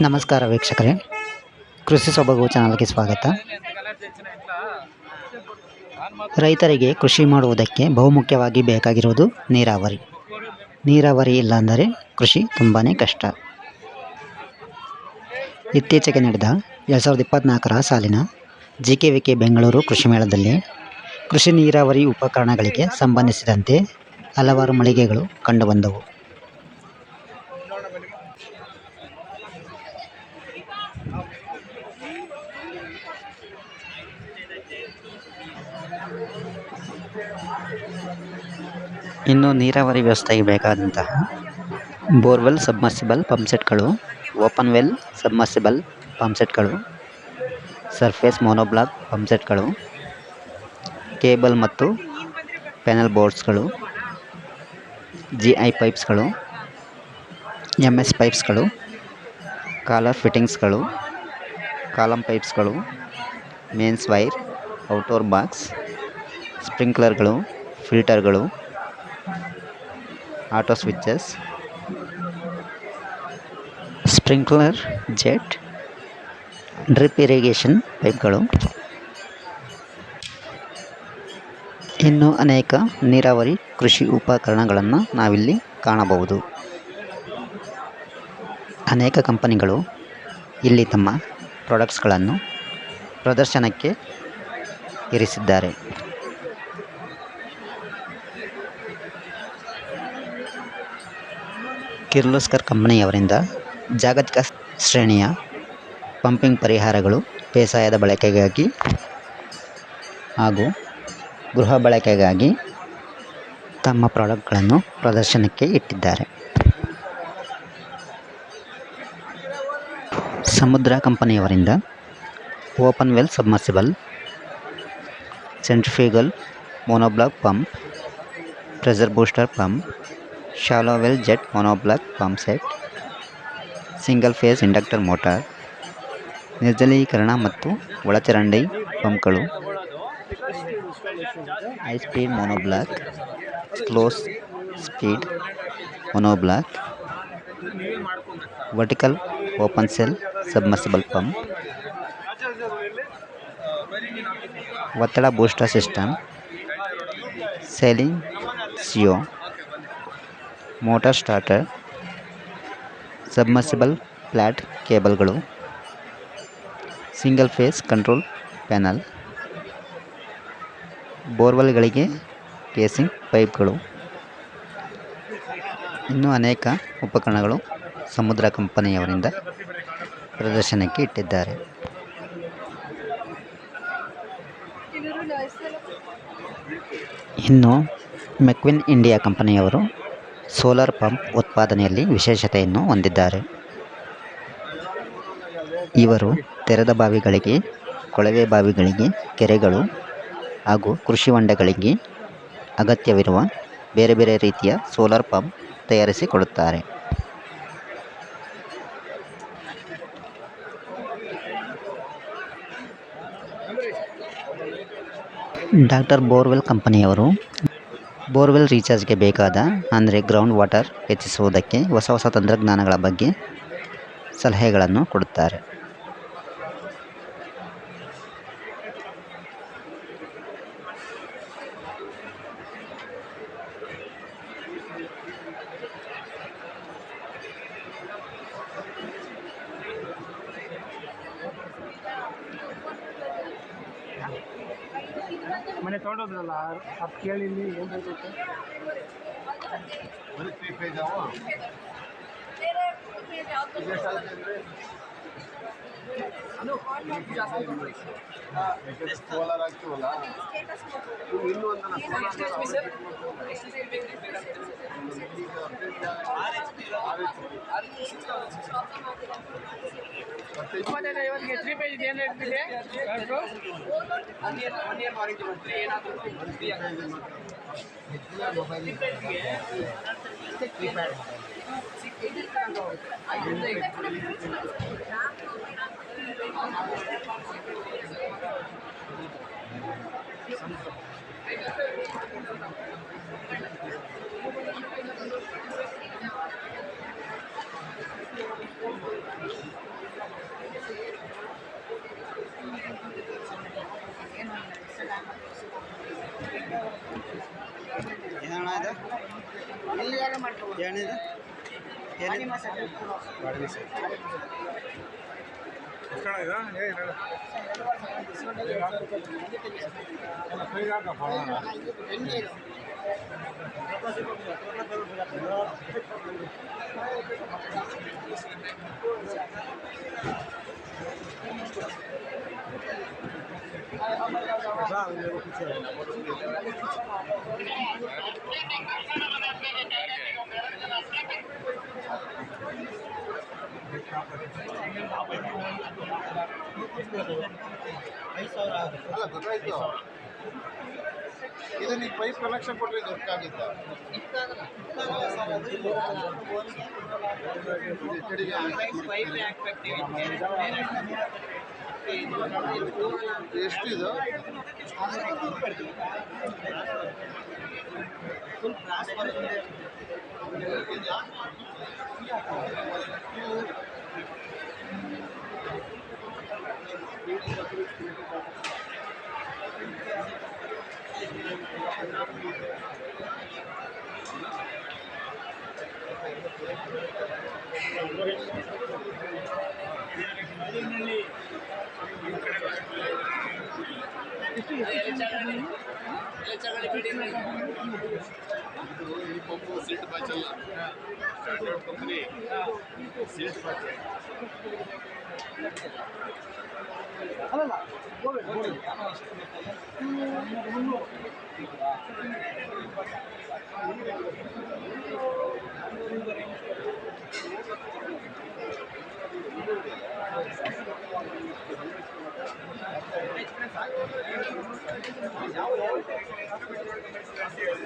ನಮಸ್ಕಾರ ವೀಕ್ಷಕರೇ. ಕೃಷಿ ಸೊಬಗು ಚಾನಲ್ಗೆ ಸ್ವಾಗತ. ರೈತರಿಗೆ ಕೃಷಿ ಮಾಡುವುದಕ್ಕೆ ಬಹುಮುಖ್ಯವಾಗಿ ಬೇಕಾಗಿರುವುದು ನೀರಾವರಿ. ನೀರಾವರಿ ಇಲ್ಲಾಂದರೆ ಕೃಷಿ ತುಂಬಾ ಕಷ್ಟ. ಇತ್ತೀಚೆಗೆ ನಡೆದ ಎರಡು ಸಾವಿರದ ಇಪ್ಪತ್ತ್ನಾಲ್ಕರ ಸಾಲಿನ G K V K Bengaluru ಕೃಷಿ ಮೇಳದಲ್ಲಿ ಕೃಷಿ ನೀರಾವರಿ ಉಪಕರಣಗಳಿಗೆ ಸಂಬಂಧಿಸಿದಂತೆ ಹಲವಾರು ಮಳಿಗೆಗಳು ಕಂಡುಬಂದವು ಇನ್ನು ನೀರಾವರಿ ವ್ಯವಸ್ಥೆಗೆ ಬೇಕಾದಂತಹ ಬೋರ್ವೆಲ್, ಸಬ್ಮರ್ಸಿಬಲ್ ಪಂಪ್ಸೆಟ್ಗಳು ಓಪನ್ ವೆಲ್, ಸಬ್ಮರ್ಸಿಬಲ್ ಪಂಪ್ಸೆಟ್ಗಳು ಸರ್ಫೇಸ್ ಮೊನೋಬ್ಲಾಕ್ ಪಂಪ್ಸೆಟ್ಗಳು ಕೇಬಲ್ ಮತ್ತು ಪ್ಯಾನಲ್ ಬೋರ್ಡ್ಸ್ಗಳು ಜಿ ಐ ಪೈಪ್ಸ್ಗಳು ಎಂ ಎಸ್ ಪೈಪ್ಸ್ಗಳು, ಕಾಲರ್ ಫಿಟ್ಟಿಂಗ್ಸ್ಗಳು, ಕಾಲಮ್ ಪೈಪ್ಸ್ಗಳು, ಮೇನ್ಸ್ ವೈರ್, ಔಟ್ಡೋರ್ ಬಾಕ್ಸ್, ಸ್ಪ್ರಿಂಕ್ಲರ್ಗಳು, ಫಿಲ್ಟರ್ಗಳು auto switches sprinkler, jet, drip irrigation ಪೈಪ್ಗಳು. ಇನ್ನೂ ಅನೇಕ ನೀರಾವರಿ ಕೃಷಿ ಉಪಕರಣಗಳನ್ನು ನಾವಿಲ್ಲಿ ಕಾಣಬಹುದು. ಅನೇಕ ಕಂಪನಿಗಳು ಇಲ್ಲಿ ತಮ್ಮ ಪ್ರಾಡಕ್ಟ್ಸ್ಗಳನ್ನು ಪ್ರದರ್ಶನಕ್ಕೆ ಇರಿಸಿದ್ದಾರೆ. ಕಿರ್ಲೋಸ್ಕರ್ ಕಂಪನಿಯವರಿಂದ ಜಾಗತಿಕ ಶ್ರೇಣಿಯ ಪಂಪಿಂಗ್ ಪರಿಹಾರಗಳು ಬೇಸಾಯದ ಬಳಕೆಗಾಗಿ ಹಾಗೂ ಗೃಹ ಬಳಕೆಗಾಗಿ ತಮ್ಮ ಪ್ರಾಡಕ್ಟ್ಗಳನ್ನು ಪ್ರದರ್ಶನಕ್ಕೆ ಇಟ್ಟಿದ್ದಾರೆ. Samudra ಕಂಪನಿಯವರಿಂದ open well submersible centrifugal monoblock pump, pressure booster pump shallow well jet monoblock pump set single phase inductor motor ನಿರ್ಜಲೀಕರಣ ಮತ್ತು ಒಳಚರಂಡಿ ಪಂಪ್ಗಳು high speed monoblock close speed monoblock vertical open cell submersible pump ಒತ್ತಡ ಬೂಸ್ಟರ್ ಸಿಸ್ಟಮ್ ಸೇಲಿಂಗ್ ಸಿಯೋ motor starter, submersible flat ಕೇಬಲ್ಗಳು, single phase control panel, ಬೋರ್ವೆಲ್ಗಳಿಗೆ casing ಪೈಪ್ಗಳು, ಇನ್ನೂ ಅನೇಕ ಉಪಕರಣಗಳು ಸಮುದ್ರ ಕಂಪನಿಯವರಿಂದ ಪ್ರದರ್ಶನಕ್ಕೆ ಇಟ್ಟಿದ್ದಾರೆ. ಇನ್ನು ಮೆಕ್ವಿನ್ ಇಂಡಿಯಾ ಕಂಪನಿಯವರು ಸೋಲಾರ್ ಪಂಪ್ ಉತ್ಪಾದನೆಯಲ್ಲಿ ವಿಶೇಷತೆಯನ್ನು ಹೊಂದಿದ್ದಾರೆ. ಇವರು ತೆರೆದ ಬಾವಿಗಳಿಗೆ, ಕೊಳವೆ ಬಾವಿಗಳಿಗೆ, ಕೆರೆಗಳು ಹಾಗೂ ಕೃಷಿ ಹೊಂಡಗಳಿಗೆ ಅಗತ್ಯವಿರುವ ಬೇರೆ ಬೇರೆ ರೀತಿಯ ಸೋಲಾರ್ ಪಂಪ್ ತಯಾರಿಸಿಕೊಡುತ್ತಾರೆ. ಡಾಕ್ಟರ್ ಬೋರ್ವೆಲ್ ಕಂಪನಿಯವರು ಬೋರ್ವೆಲ್ ರೀಚಾರ್ಜ್ಗೆ ಬೇಕಾದ ಅಂದರೆ ಗ್ರೌಂಡ್ ವಾಟರ್ ಹೆಚ್ಚಿಸುವುದಕ್ಕೆ ಹೊಸ ಹೊಸ ತಂತ್ರಜ್ಞಾನಗಳ ಬಗ್ಗೆ ಸಲಹೆಗಳನ್ನು ಕೊಡುತ್ತಾರೆ. ಮನೆ ತೊಗೊಂಡೋದ್ರಲ್ಲ ಅದು ಕೇಳಿ ಇಲ್ಲಿ ಏನು ಬೇಕಾಗುತ್ತೆ ಸೋಲಾರ್ ಹಾಕ್ತೀವಲ್ಲ ಇನ್ನೂ ಇಪ್ಪತ್ತೈದು ಐವತ್ತಿಗೆ ತ್ರೀ ಪೇಜ್ ಏನು ಏನಣ್ಣ ಇದು ಏನಿದೆ ಏನಿದೆ ಅಲ್ಲ ಗೊತ್ತಾಯ್ತು. ಇದು ನೀವು ಪೈಪ್ ಕನೆಕ್ಷನ್ ಕೊಟ್ಟರೆ ಗೊತ್ತಾಗಿತ್ತ ಎಷ್ಟಿದು? याच्याकडे बिल्डिंग नाही पंप सीट पाहिजे स्टँडर्ड कंपनी सीट पाहिजे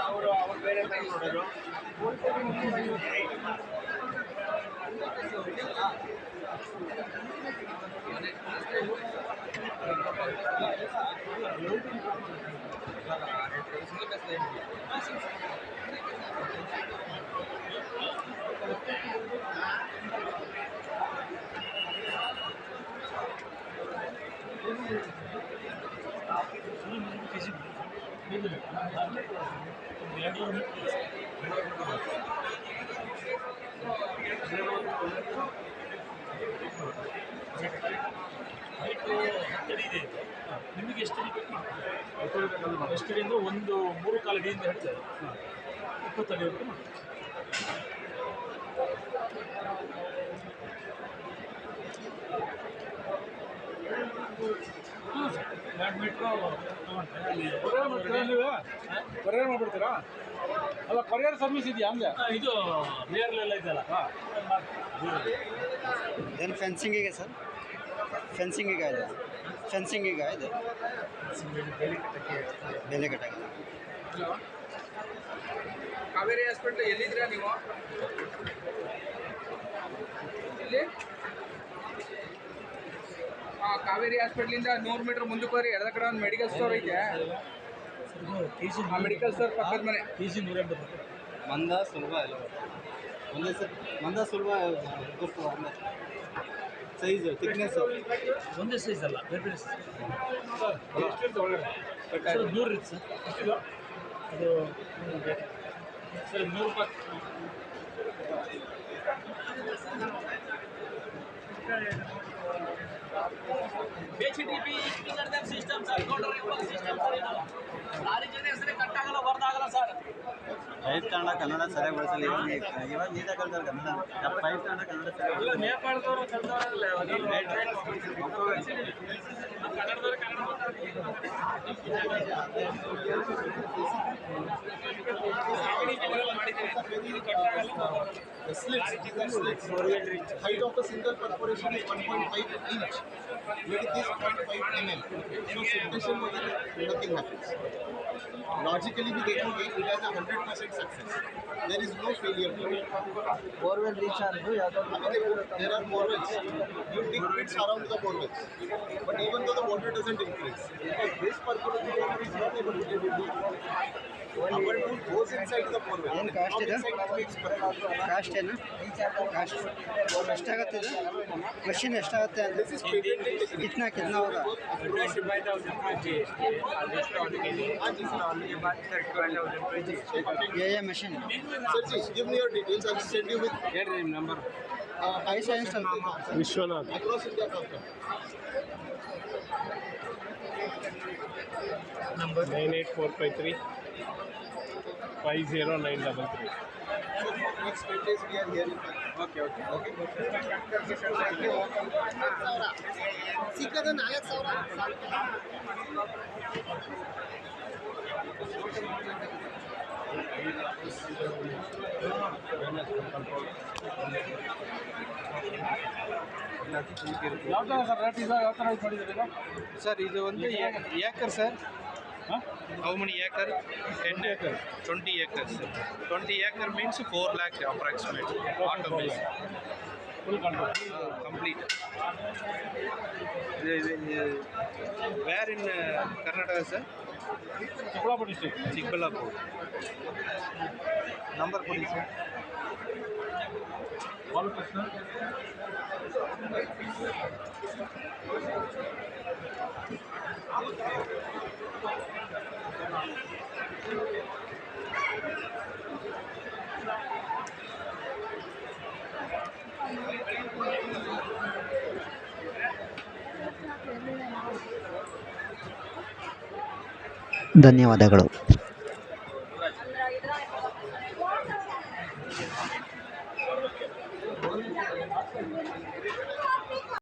ಅವರು ಅವ್ರು ಬೇರೆ ಟೈಮ್ ಹೈಟು ಇದೆ. ನಿಮಗೆ ಎಷ್ಟು ಬೇಕು ಎಷ್ಟು ಒಂದು ಮೂರು ಕಾಲ ಅಡಿಯಿಂದ ಹೇಳ್ತಾರೆ ಇಪ್ಪತ್ತು ಮಾಡ್ತಾರೆ ಎರಡು ಮೀಟ್ರು ಅಲ್ಲಿ ಕೊರಿಯರ್ ಮಾಡ್ಬಿಡ್ತೀರಾ? ಅಲ್ಲ ಕೊರಿಯರ್ ಸರ್ವಿಸ್ ಇದೆಯಾ ಆ, ಇದು ಬೇರ್ಲೆಲ್ಲ ಇದೆಯಲ್ಲ. ಏನು ಫೆನ್ಸಿಂಗಿಗೆ ಸರ್? ಫೆನ್ಸಿಂಗಿಗೆ ಇದೆ. ಫೆನ್ಸಿಂಗಿಗೆ ಇದೆ. ಬೆಲೆ ಕಟ್ಟಾಗಿದೆ ಕಾವೇರಿ ಹಾಸ್ಪಿಟ್ಲ್ ಎಲ್ಲಿದ್ದೀರಾ ನೀವು? ಕಾವೇರಿ ಹಾಸ್ಪಿಟ್ಲಿಂದ ನೂರು ಮೀಟರ್ ಮುಂದಕ್ಕೆ ಹೋಗ್ರಿ ಎಡದ ಕಡೆ ಒಂದು ಮೆಡಿಕಲ್ ಸ್ಟೋರ್ ಐತೆ. ಆ ಮೆಡಿಕಲ್ ಸ್ಟೋರ್ ಪಕ್ಕದ ಮನೆ. ಟಿ ಜಿ ನೂರ ಎಂಬತ್ತು ಮಂದ ಸುಲಭ ಇಲ್ಲ. ಒಂದೇ ಸರ್ ಮಂದ ಸುಲಭ ಗುರುತು ಒಂದೇ ಸೈಜ್ ಥಿಕ್ನೆಸ್ ಒಂದೇ ಸೈಜ್ ಅಲ್ಲ ಬೇರೆ ಬೇರೆ ಸರ್ ನೂರು ಇರುತ್ತೆ ಸರ್. ಅದು ಸರ್ ನೂರು ರೂಪಾಯಿ. HTTP, internet systems, or counter network systems are enough. Five ತಗೊಂಡ ಕನ್ನಡ ಸರಿಯಾಗಿ ಬಳಸಲ್ಲ ಇವಾಗ ಇವಾಗ ನೀಟ ಕಲ್ತಾರೆ ಕನ್ನಡ ಫೈವ್ ತಗೊಂಡ Kannada Height of a single perforation is 1.5 inch. Width is 0.5 mm. So, succession, nothing happens. Logically भी देखोगे it as hundred percent success there is no failure borewell there are borewells you dig pits around the borewells but even though the water doesn't increase this particular is not able to do into Our tool goes inside the borewell. ಏನು cost ಇದೆ Inside the fixed borewell. Cost ಏನು cost ಎಷ್ಟಾಗುತ್ತೆ ಇದು machine ಎಷ್ಟಾಗುತ್ತೆ ಅಂತ This is patented technique. ಕಿತ್ನಾ ಕಿತ್ನಾ ಹೋಗ ये ये machine Sir, ji, give me your details. I'll send you with ಹೇಳ್ರಿ ನಿಮ್ಮ number uh, I signs Vishwanath across India. company. Nine eight four five three five zero nine double three So for next ten days we are here in Okay, okay. Okay. ಸಿಕ್ಕದ ನಾಲ್ಕು ಸಾವಿರ ಯಾವ ಥರ sir rate ಇದೆ ಯಾವ ಥರ ಇದು ಮಾಡಿದ್ದೀರಿ ಇದು ಸರ್ ಇದು ಒಂದು acre sir How many acre? 10 acre. 20 acres. 20 acre means 4 lakh approximately. Automation. Full control. Uh, complete. Where in uh, Karnataka, sir? Chikbalapur district. Chikbalapur. Number police, sir? All personnel. Thank you. ಧನ್ಯವಾದಗಳು.